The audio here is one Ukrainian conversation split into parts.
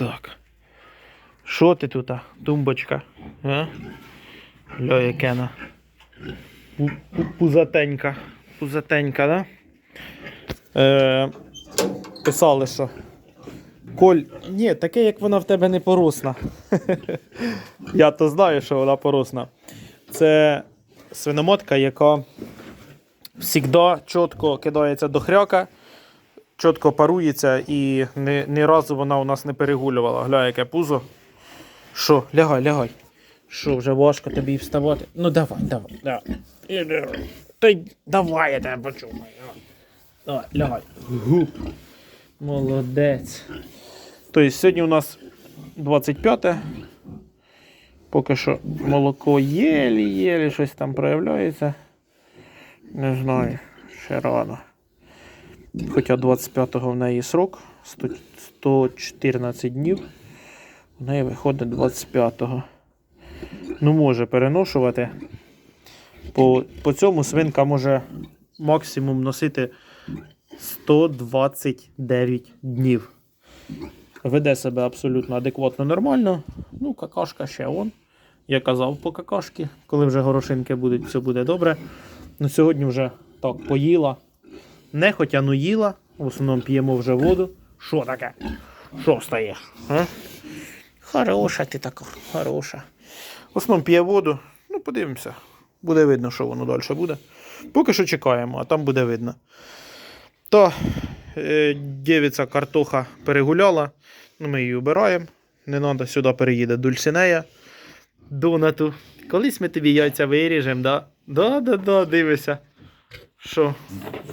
Так. Що ти тут? Тумбочка? А? Пу- пу- Пузатенька. Пузатенька, да? Е, писали, що. Коль, ні, таке, як вона в тебе не поросна. Я то знаю, що вона поросна. Це свиномотка, яка завжди чітко кидається до хряка, чітко парується і ні, ні разу вона у нас не перегулювала. Гля, яке пузо. Що, лягай, лягай. Що, вже важко тобі вставати? Ну давай, давай, давай. Іди. Та давай, я тебе почумаю. Давай, лягай. Гуп. Молодець. Тобто сьогодні у нас 25. те Поки що молоко єлі-єлі щось там проявляється. Не знаю, ще рано. Хоча 25-го в неї срок 114 днів. В неї виходить 25-го. Ну, може переношувати. По, по цьому свинка може максимум носити 129 днів. Веде себе абсолютно адекватно нормально. Ну, какашка ще он. Я казав по какашки, коли вже горошинки будуть, все буде добре. Ну, сьогодні вже так поїла. Не хоча ну їла. В основному п'ємо вже воду. Що таке? Що встаєш? А? Хороша ти така, хороша. В основному п'є воду. Ну, подивимося. Буде видно, що воно далі буде. Поки що чекаємо, а там буде видно. То е, дівиця картоха перегуляла. Ну, ми її обираємо. Не треба сюди переїде Дульсинея. Донату. Колись ми тобі яйця виріжемо, да? Да, да, да, дивися. Що,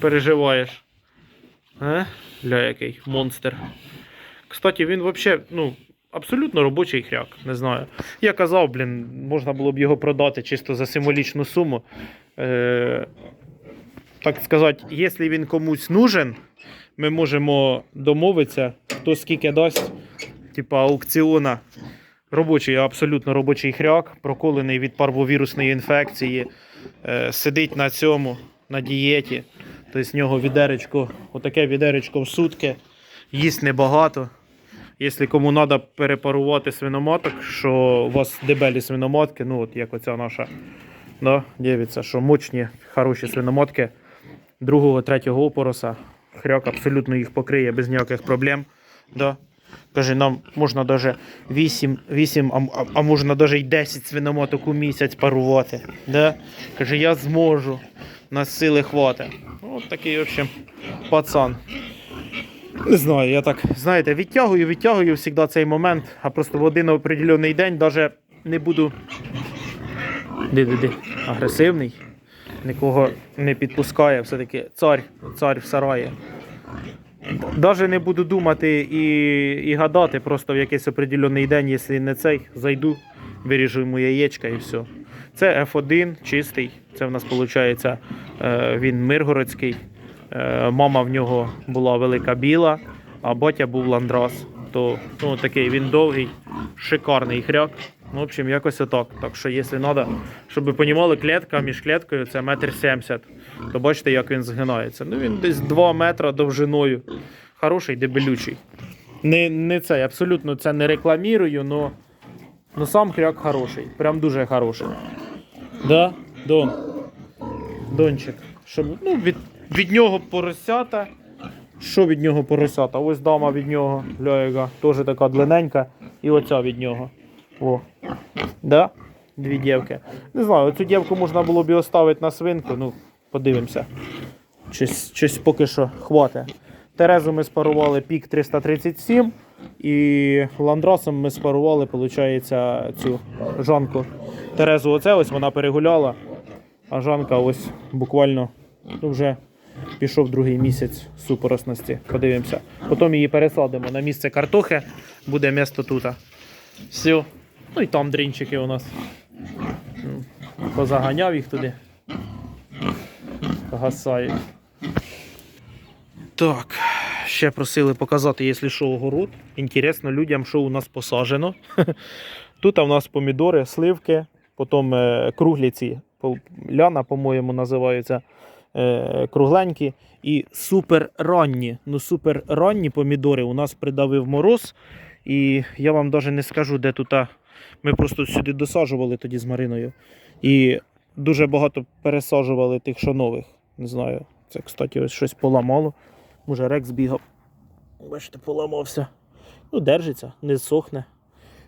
переживаєш? А? Ля, який монстр. Кстати, він взагалі, ну, абсолютно робочий хряк, не знаю. Я казав, блін, можна було б його продати чисто за символічну суму. Е, так сказати, якщо він комусь нужен, ми можемо домовитися, хто скільки дасть, типа аукціона. Робочий, абсолютно робочий хряк, проколений від парвовірусної інфекції, е, сидить на цьому, на дієті. Тобто з нього відеречко, отаке відеречко в сутки, їсть небагато. Якщо кому треба перепарувати свиноматок, що у вас дебелі свиноматки, ну от як оця наша да, дивиться, що мощні, хороші свиноматки другого, третього опороса. Хряк абсолютно їх покриє без ніяких проблем. Да. Каже, нам можна навіть 8, 8 а, а, можна навіть й 10 свиномоток у місяць парувати. Да? Каже, я зможу. Нас сили хватить. От такий, в общем, пацан. Не знаю, я так, знаєте, відтягую, відтягую завжди цей момент, а просто в один определений день навіть не буду Ди-ди-ди. агресивний, нікого не підпускає, все-таки цар, цар в сараї. Навіть не буду думати і, і гадати, просто в якийсь определений день, якщо не цей, зайду, виріжу йому яєчка і все. Це F1 чистий. Це в нас виходить він миргородський. Е, Мама в нього була велика біла, а батя був ландрас. То ну, такий він довгий, шикарний хряк. Ну, в общем, якось отак. Так що, якщо треба, щоб ви розуміли, клітка між кліткою це метр сімдесят. То бачите, як він згинається. Ну він десь 2 метри довжиною. Хороший, дебелючий. Не, не цей, абсолютно це не рекламірую, но, но сам хряк хороший. Прям дуже хороший. Да? Дон. Дончик. Щоб, ну, від, від нього поросята. Що від нього поросята? Ось дама від нього, ляга, теж така длинненька. І оця від нього. О. Да? Дві дівки. Не знаю, цю дівку можна було б і оставити на свинку, ну, подивимося. Щось, щось поки що хватить. Терезу ми спарували пік 337 і ландрасом ми спарували, виходить, цю Жанку. Терезу оце ось вона перегуляла, а Жанка ось буквально ну, вже пішов другий місяць супоросності. Подивимося. Потім її пересадимо на місце картохи, буде місто тут. Все. Ну і там дрінчики у нас. Позаганяв їх туди. Гасають. Так, ще просили показати, якщо що, огород. Інтересно людям, що у нас посаджено. Тут у нас помідори, сливки, потім е, круглі ці, ляна, по-моєму, називаються е, кругленькі. І супер ранні, ну супер ранні помідори у нас придавив мороз. І я вам навіть не скажу, де тут. Ми просто сюди досаджували тоді з Мариною. І дуже багато пересаджували тих, що нових. Не знаю. Це, кстати, ось щось поламало. Може, рекс бігав. Бачите, поламався. Ну, держиться, не сохне,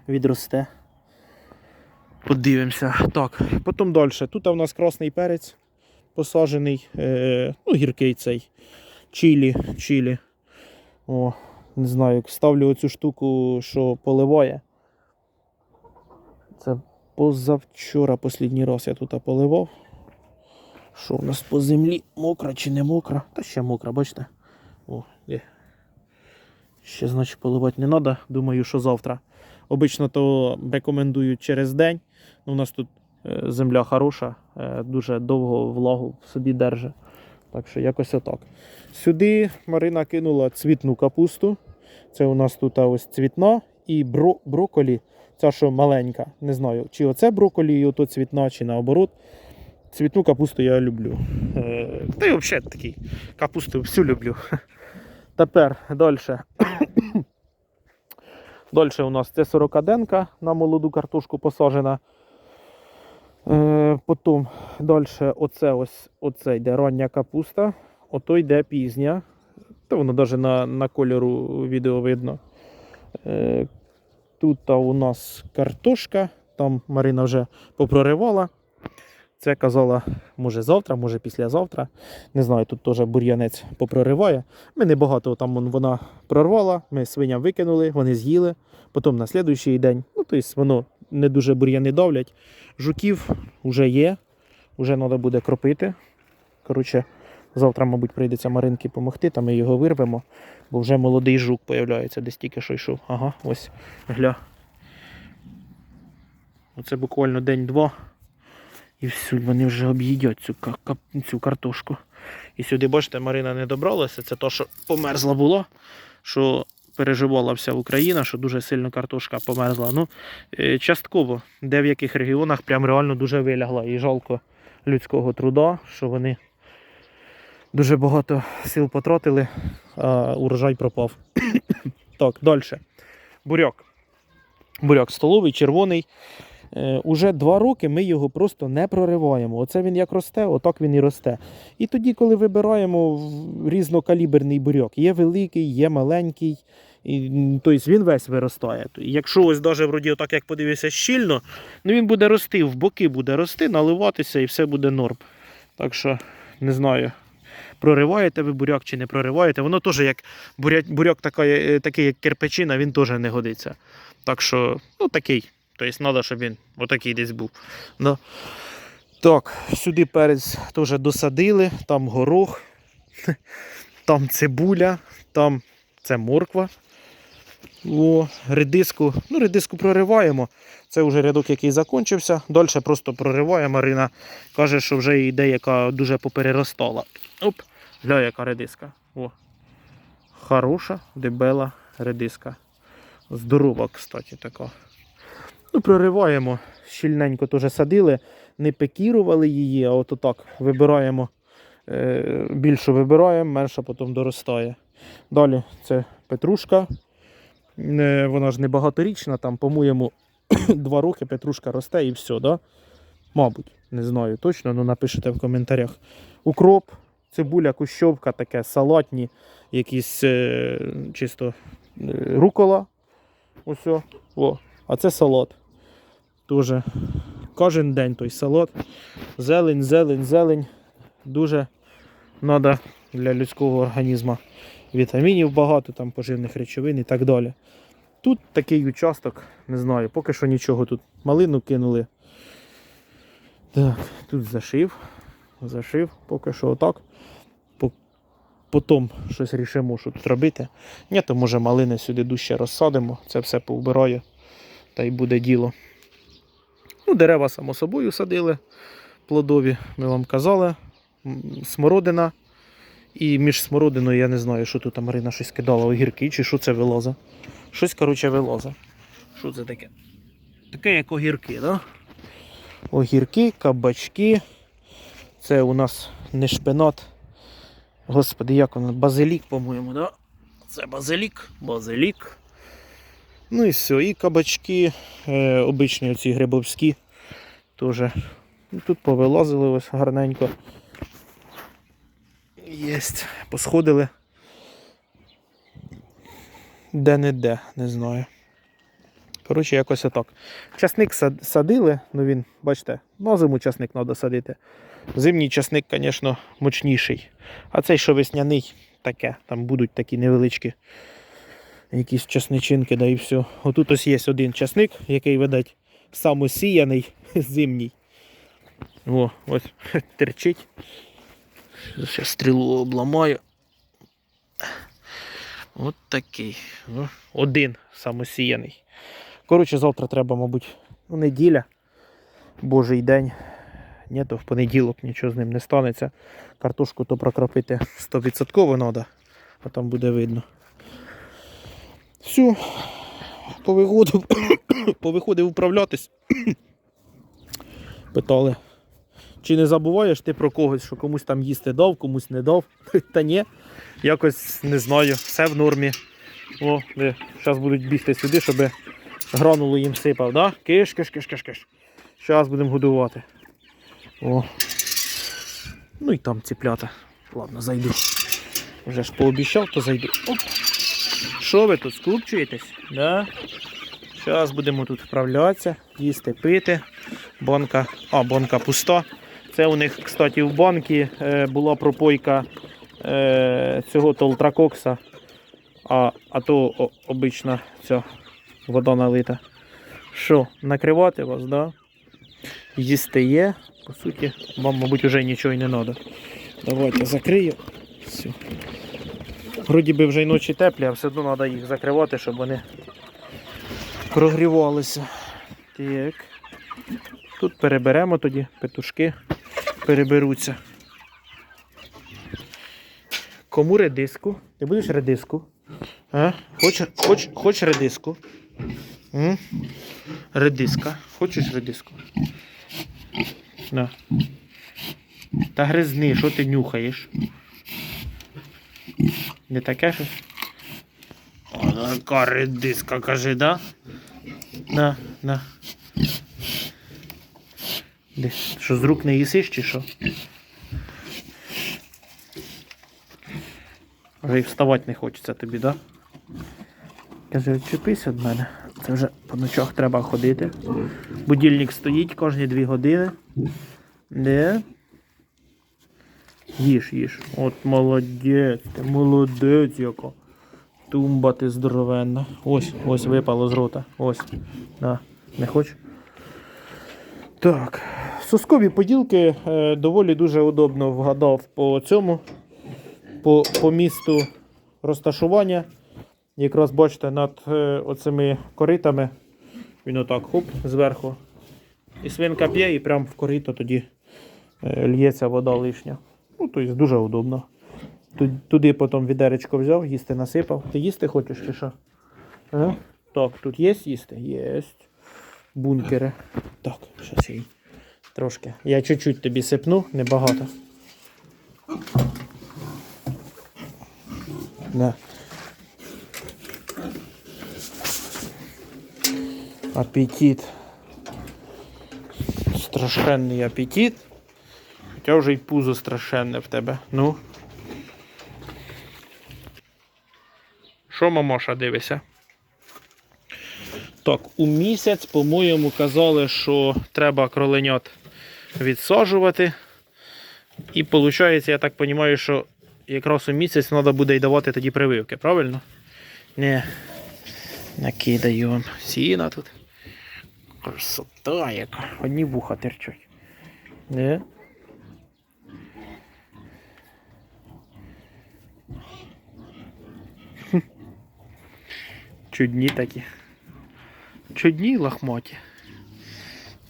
відросте. Подивимося. Так, потім далі. Тут у нас красний перець посаджений, е, ну, гіркий цей. Чилі, чилі. О, не знаю, як ставлю оцю штуку, що поливає. Це позавчора останній раз я тут поливав. Що у нас по землі? Мокра чи не мокра? Та ще мокра, бачите? О, є. Ще, значить, поливати не треба. Думаю, що завтра. Обично то рекомендують через день. Ну, у нас тут е, земля хороша, е, дуже довго влагу в собі держить. Так що якось отак. Сюди Марина кинула цвітну капусту. Це у нас тут ось цвітна і бро, броколі. Ця що маленька. Не знаю, чи оце броколі, і ото цвітна, чи наоборот. Цвітну капусту я люблю. Е, та й взагалі такий капусту всю люблю. Тепер далі. Далі у нас це 40 денка на молоду картошку посаджена. Е, потім далі оце ось оце йде рання капуста, ото йде пізня. Та воно навіть на, на кольору відео видно. Е, тут у нас картошка, там Марина вже попроривала. Це казала, може завтра, може післязавтра. Не знаю, тут теж бур'янець попрориває. Ми небагато там вона прорвала, ми свиням викинули, вони з'їли. Потім на слідуючий день, ну тобто воно не дуже бур'яни давлять. Жуків вже є, вже треба буде кропити. Коротше, завтра, мабуть, прийдеться Маринки допомогти, та ми його вирвемо, бо вже молодий жук появляється, десь тільки що йшов. Ага, ось гля. Оце буквально день-два. І все, вони вже об'їдять цю, цю картошку. І сюди, бачите, Марина не добралася. Це то, що померзла було, що переживала вся Україна, що дуже сильно картошка померзла. Ну, е, частково, де в яких регіонах прям реально дуже вилягла. І жалко людського труда, що вони дуже багато сил потратили, а урожай пропав. так, далі. Буряк. Буряк столовий, червоний. Е, уже два роки ми його просто не прориваємо. Оце він як росте, отак він і росте. І тоді, коли вибираємо різнокаліберний буряк, є великий, є маленький. І, тобто він весь виростає. Якщо ось навіть вроді отак, як подивишся, щільно, ну він буде рости, в боки буде рости, наливатися і все буде норм. Так що не знаю. Прориваєте ви буряк чи не прориваєте. Воно теж як буряк, буряк така, е, такий, як кирпичина, він теж не годиться. Так що, ну такий. Тобто треба, щоб він отакий десь був. Да. Так, сюди перець теж досадили, там горох, там цибуля, там це морква. О, редиску. Ну, редиску прориваємо. Це вже рядок, який закінчився. Далі просто прориває. Марина каже, що вже йде, яка дуже попереростала. Оп, гля, яка редиска. О. Хороша, дебела редиска. Здорова, кстати, така. Ну, прориваємо. Щільненько теж садили, не пекірували її, а от так вибираємо. Е, більше вибираємо, менше потім доростає. Далі це петрушка. Е, Вона ж не багаторічна, там, по-моєму, два роки петрушка росте і все, да? Мабуть, не знаю точно, ну напишите в коментарях. Укроп, цибуля, кущовка, таке, салатні, якісь е, чисто рукола. Ось. О. А це салат. Тоже кожен день той салат. Зелень, зелень, зелень. Дуже треба для людського організму. Вітамінів багато, там поживних речовин і так далі. Тут такий участок, не знаю, поки що нічого. Тут малину кинули. Так, тут зашив. Зашив, поки що отак. Потім щось рішимо, що тут робити. Ні, то може малини сюди дужче розсадимо, це все повбираю. Та й буде діло. Ну, дерева, само собою, садили плодові, ми вам казали. Смородина. І між смородиною я не знаю, що тут Марина щось кидала, огірки чи що це вилоза. Щось, коротше, вилоза. Що це таке? Таке, як огірки? Да? Огірки, кабачки. Це у нас не шпинат. Господи, як воно? Базилік, по-моєму, да? Це базилік, базилік. Ну і все. І кабачки, е, обичні оці грибовські. Теж. Ну, Тут повилазили ось гарненько. Єсть. Посходили. Де-не-де, не знаю. Коротше, якось отак. Часник садили, ну він, бачите, на зиму часник треба садити. Зимній часник, звісно, мощніший. А цей, що весняний, таке. Там будуть такі невеличкі якісь часничинки, да і все. Отут ось є один часник, який, видать, самосіяний зимній. О, ось терчить. Зараз стрілу обламаю. От такий. О, Один самосіяний. Коротше, завтра треба, мабуть, ну, неділя, божий день. Ні, то в понеділок нічого з ним не станеться. Картошку то прокропити 100% треба, а там буде видно. Все, повиходив, повиходив управлятись. Питали, чи не забуваєш ти про когось, що комусь там їсти дав, комусь не дав. Та ні, якось не знаю, все в нормі. О, де, зараз будуть бігти сюди, щоб гранулу їм сипав, да? Киш, киш, киш, киш, киш. Зараз будемо годувати. О. Ну і там ціплята. Ладно, зайду. Вже ж пообіцяв, то зайду. Оп. Що ви тут скупчуєтесь? Да? Зараз будемо тут вправлятися, їсти, пити. Банка. А, банка пуста. Це у них, кстати, в банці е, була пропойка е, цього толтракокса. А, а то о, обична ця вода налита. Що, накривати вас, да? Їсти є. По суті, вам, мабуть, вже нічого й не треба. Давайте закрию. Все. Вроді би вже й ночі теплі, а все одно треба їх закривати, щоб вони прогрівалися. Так. Тут переберемо тоді, петушки переберуться. Кому редиску? Ти будеш редиску? А? Хоч, хоч, хоч редиску? М? Редиска. Хочеш редиску? На. Та гризни, що ти нюхаєш? Не таке щось? О, ну, яка редиска, кажи, да? На, на. Де? Що з рук не їсиш чи що? Вже й вставати не хочеться тобі, да? Каже, відчепись від мене. Це вже по ночах треба ходити. Будильник стоїть кожні дві години. Де? Їж, їж. От молодець, ти молодець яка. Тумба ти здоровенна. Ось, ось випало з рота. Ось. На, не хочеш? Так. Соскові поділки е, доволі дуже удобно вгадав по цьому, по, по місту розташування. Якраз бачите, над е, оцими коритами він отак хоп зверху. І свинка п'є, і прямо в корито тоді е, лється вода лишня. Ну, тобто дуже удобно. Туди потім відеречко взяв, їсти насипав. Ти їсти хочеш чи що? Ага. Так, тут є їсти? Є. Бункери. Так, я їй трошки. Я чуть-чуть тобі сипну, небагато. На. Апетит. Страшенний апетит. Хоча вже й пузо страшенне в тебе. Ну. Що, мамоша, дивися? Так, у місяць, по-моєму, казали, що треба кроленят відсаджувати. І виходить, я так розумію, що якраз у місяць треба буде й давати тоді прививки, правильно? Не. Накидаю вам сіна тут. Красота яка. Одні вуха терчать. Не? Чудні такі. Чудні лохмоті.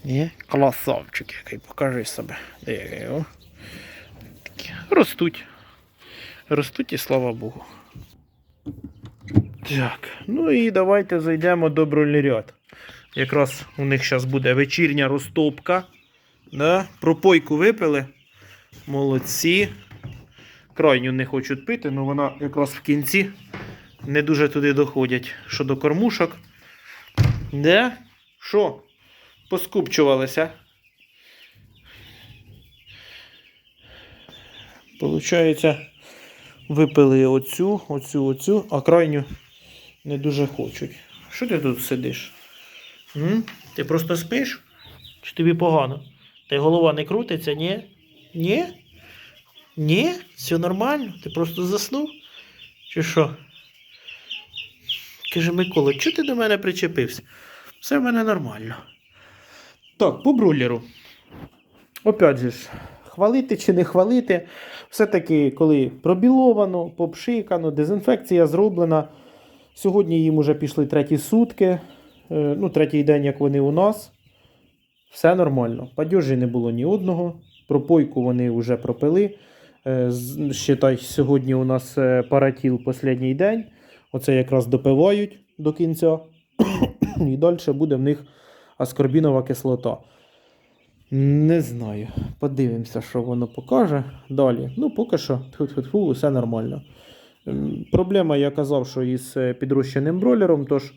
Ні? Красавчик який, покажи себе. Такі. Ростуть. Ростуть і слава Богу. Так, ну і давайте зайдемо до бролерят. Якраз у них зараз буде вечірня розтопка. Да? Пропойку випили. Молодці. Крайню не хочуть пити, але вона якраз в кінці не дуже туди доходять. Що до кормушок, Де? Що? Поскупчувалися. Получається, випили оцю, оцю, оцю, а крайню не дуже хочуть. Що ти тут сидиш? М? Ти просто спиш? Чи тобі погано? Ти голова не крутиться, ні? Ні? Ні? Все нормально? Ти просто заснув? Чи що? Каже Микола, чого ти до мене причепився? Все в мене нормально. Так, по брулеру. Опять же ж, хвалити чи не хвалити. Все-таки, коли пробіловано, попшикано, дезінфекція зроблена. Сьогодні їм уже пішли треті сутки. Е, Ну, третій день, як вони у нас. Все нормально. Падьожі не було ні одного. Пропойку вони вже пропили. Е, Считай, сьогодні у нас е, паратіл останній день. Оце якраз допивають до кінця. І далі буде в них аскорбінова кислота. Не знаю. Подивимося, що воно покаже. Далі. Ну, поки що, тьфу-тьфу-тьфу, все нормально. Ем, Проблема, я казав, що із е, підрощеним бролером, тож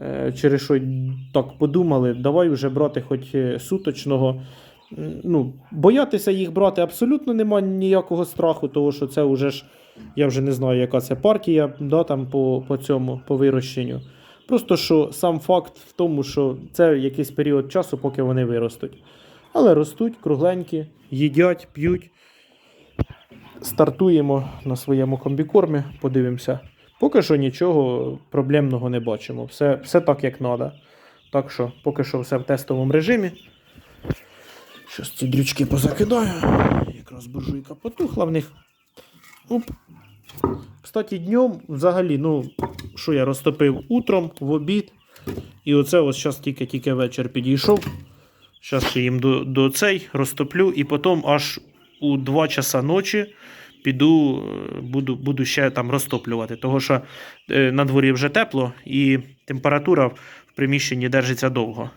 е, через що так подумали, давай вже брати хоч е, суточного. Ну, боятися їх брати абсолютно немає ніякого страху, тому що це вже ж, я вже не знаю, яка це партія да, там по, по цьому, по вирощенню. Просто що сам факт в тому, що це якийсь період часу, поки вони виростуть. Але ростуть кругленькі, їдять, п'ють. Стартуємо на своєму комбікормі, подивимося. Поки що нічого проблемного не бачимо. Все, все так, як треба. Так що, поки що все в тестовому режимі. Щось ці дрючки позакидаю. Якраз буржуйка потухла в них. Оп. Кстати, днем взагалі, ну, що я розтопив утром в обід. І оце ось зараз тільки-тільки вечір підійшов. Зараз ще їм до, до цей розтоплю, і потім аж у 2 часа ночі піду, е, буду, буду ще там розтоплювати. Того що е, на дворі вже тепло і температура в приміщенні держиться довго.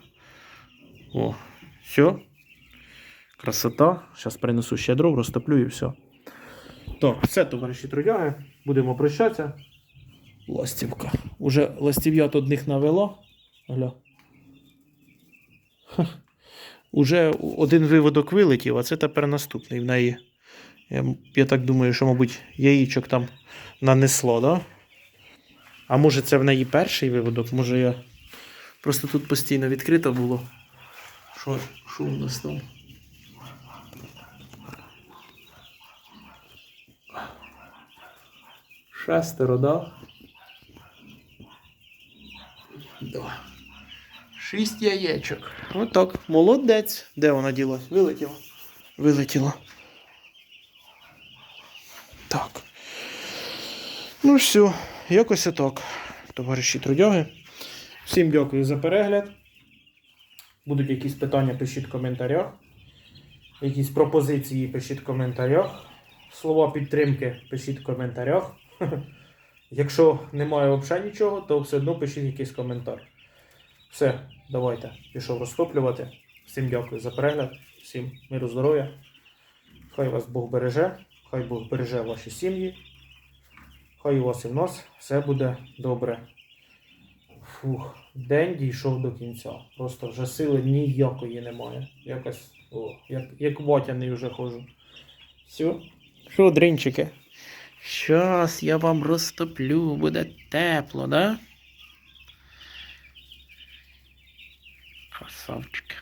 О, все. Красота. Зараз принесу ще дров, розтоплю і все. Так, все, товариші трудяги. Будемо прощатися. Ластівка. Уже ластів'ят одних навела. Гля. Ха. Уже один виводок вилетів, а це тепер наступний в неї. Я, я так думаю, що, мабуть, яєчок там нанесло, да? А може це в неї перший виводок? Може я. Просто тут постійно відкрито було. Що, що у нас там? Шестеро, да? Да. Шість яєчок. Отак. Молодець. Де вона ділась? Вилетіла. Вилетіла. Так. Ну все, якось отак, товариші трудяги. Всім дякую за перегляд. Будуть якісь питання, пишіть в коментарях. Якісь пропозиції пишіть в коментарях. Слова підтримки пишіть в коментарях. Якщо немає взагалі нічого, то все одно пишіть якийсь коментар. Все, давайте. Пішов розтоплювати. Всім дякую за перегляд, всім миру здоров'я. Хай вас Бог береже, хай Бог береже ваші сім'ї. Хай у вас і в нас все буде добре. Фух, день дійшов до кінця. Просто вже сили ніякої немає. Якось, о, як, як ватяний вже ходжу. Все. Що, дринчики? Щас я вам розтоплю, буде тепло, да? Красавчики.